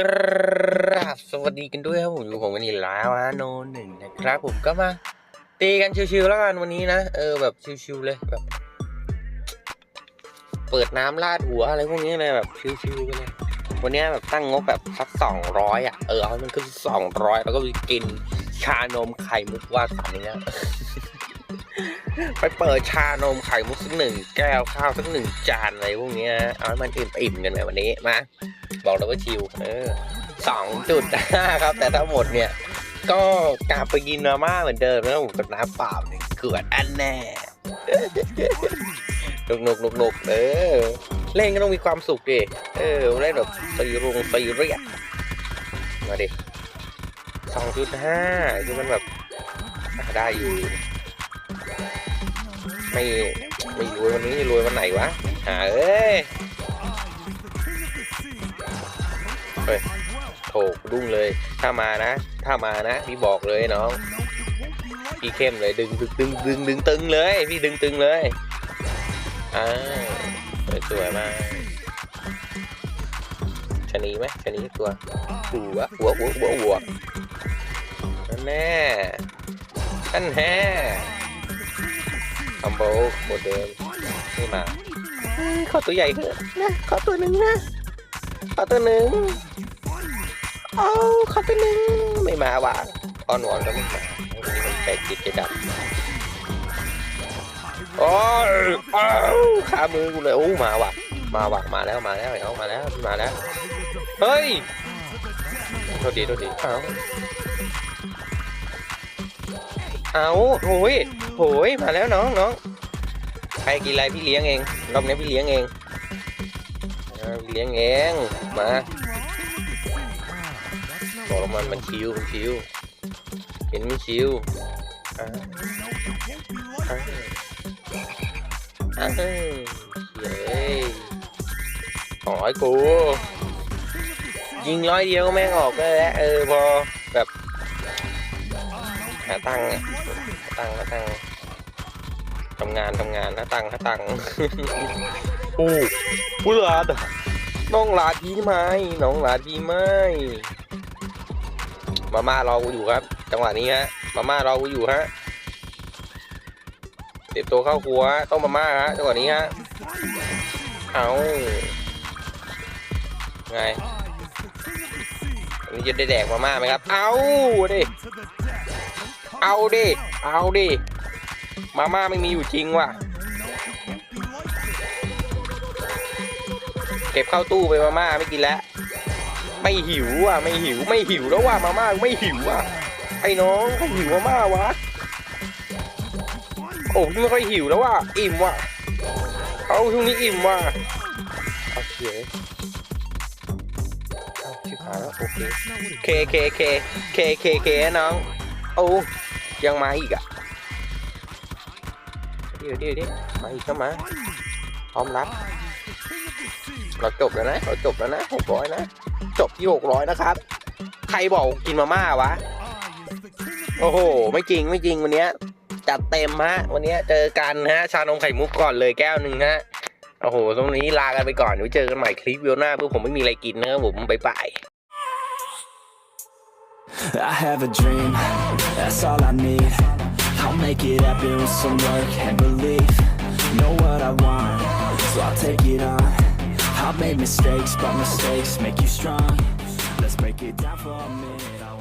กราบสวัสดีกันด้วยครับผมอยู่ผมวันนี้แล้วฮะโนหนึ่งนะครับ ผมก็มา ตีกันชิวๆแล้วกันวันนี้นะ เออแบบชิวๆเลยแบบ เปิดน้ำลาดหัวอะไรพวกนี้เลยแบบชิวๆไปเลยวันนี้แบบตั้งงบแบบสักสองร้อยอะเออเอามันขึ้นสองร้อยแล้วก็ไปกินชานมไข่มุกว่าสันนี้ไปเปิดชานมไข่มุกสักหนึ่งแก้วข้าวสักหนึ่งจานอะไรพวกนี้เอาให้มันอิ่มๆกันเลยวันนี้มา บอกเลยว่าชิวเออสองจุดห้าครับ แต่ทั้งหมดเนี่ย ก็กลับไปกินมาม่าเหมือนเดิมแล้วผมกับน้ำเปล่าหนึ่งขวดอันแน่นุกนุกนุกนกเออ เล่นก็ต้องมีความสุขดิ เออ เล่นแบบตีรุงตีเรียกมาดิสองจุดห้าคือมันแบบได้อยู่ ไม่ไม่รวยวันนี้รวยวันไหนวะ หาเอ้ย เฮ้ยโถดุ้งเลย ถ้ามานะ ถ้ามานะ พี่บอกเลยน้องพี่เข้มเลยดึงดึงดึงดึงดึงตึงเลย พี่ดึงตึงเลยอ่าสวยสวยมากชะนีไหมชะนีตัวหัวหัวหัวหัวหัวนั่นแน่นั่นแน่คอมโบโมเดลนี่มาเขอตัวใหญ่ขึ้นนะขอตัวหนึ่งนะ อตัวหนึ่งเอาขอตัวหนึ่งไม่มาว่ะออนวอนก็ไม่มาวันนี้มันใจจิตใจดำโอ้ยเอาขามือกูเลยโอ้มาว่ะ มาว่ะมาแล้วมาแล้วเอามาแล้วมาแล้วเฮ้ยโทษดีโทษดีเอาเอาโหยโหยมาแล้วน้องน้องใครกินอะไรพี่เลี้ยงเองรอบนี้พี่เลี้ยงเอง เลี้ยงเองมาบอกมันมันชิวมันชิวเห็นมันชิวอ่าอ่าอ่าเย้ขอให้กูยิงร้อยเดียวก็แม่งออกก็แล้วเออพอแบบหาตังค์หาตังค์หาตังค์ทำงานทำงานหาตังค์หาตังค์ โอ้ผู้หลาด น้องหลาดีไหมน้องหลาดีไหมมาม่ารอกูอยู่ครับ จังหวะนี้ฮะมาม่ารอกูอยู่ฮะเต็บตัวเข้าครัวต้องมาม่าฮะจังหวะนี้ฮะเอาไงอันนี้จะได้แดกมาม่าไหมครับ เอาดิเอาดิเอาดิมาม่าไม่มีอยู่จริงว่ะ เก็บเข้าตู้ไปมาม่าไม่กินแล้ว ไม่หิวอะไม่หิวไม่หิวแล้วว่ะมาม่าไม่หิวอะไอ้น้องใครหิวมาม่าวะโอ้พี่ไม่ค่อยหิวแล้วว่ะอิ่มว่ะเอาช่วงนี้อิ่มว่ะเอาเฉยเอาชิบหายแล้วโอเคเคเคเคเคเคเคน้องโอ้ยังมาอีกอะเดี๋ยวเดี๋ยวเดี๋ยวมาอีกเข้ามาพร้อมรับ เราจบแล้วนะ เราจบแล้วนะหกร้อยนะ จบที่หกร้อยนะครับ ใครบอกกินมาม่าวะ โอ้โห ไม่จริงไม่จริงวันเนี้ย จัดเต็มฮะ วันเนี้ยเจอกันฮะ ชานมไข่มุกก่อนเลยแก้วหนึ่งฮะ โอ้โห ตรงนี้ลากันไปก่อน เดี๋ยวเจอกันใหม่คลิปวิดีโอหน้าเพื่อผมไม่มีอะไรกินนะครับผมบ๊ายบาย I have a dream, that's all I need. I'll make it happen with some work and belief. Know what I want, so I'll take it on. I've made mistakes, but mistakes make you strong. Let's break it down for a minute.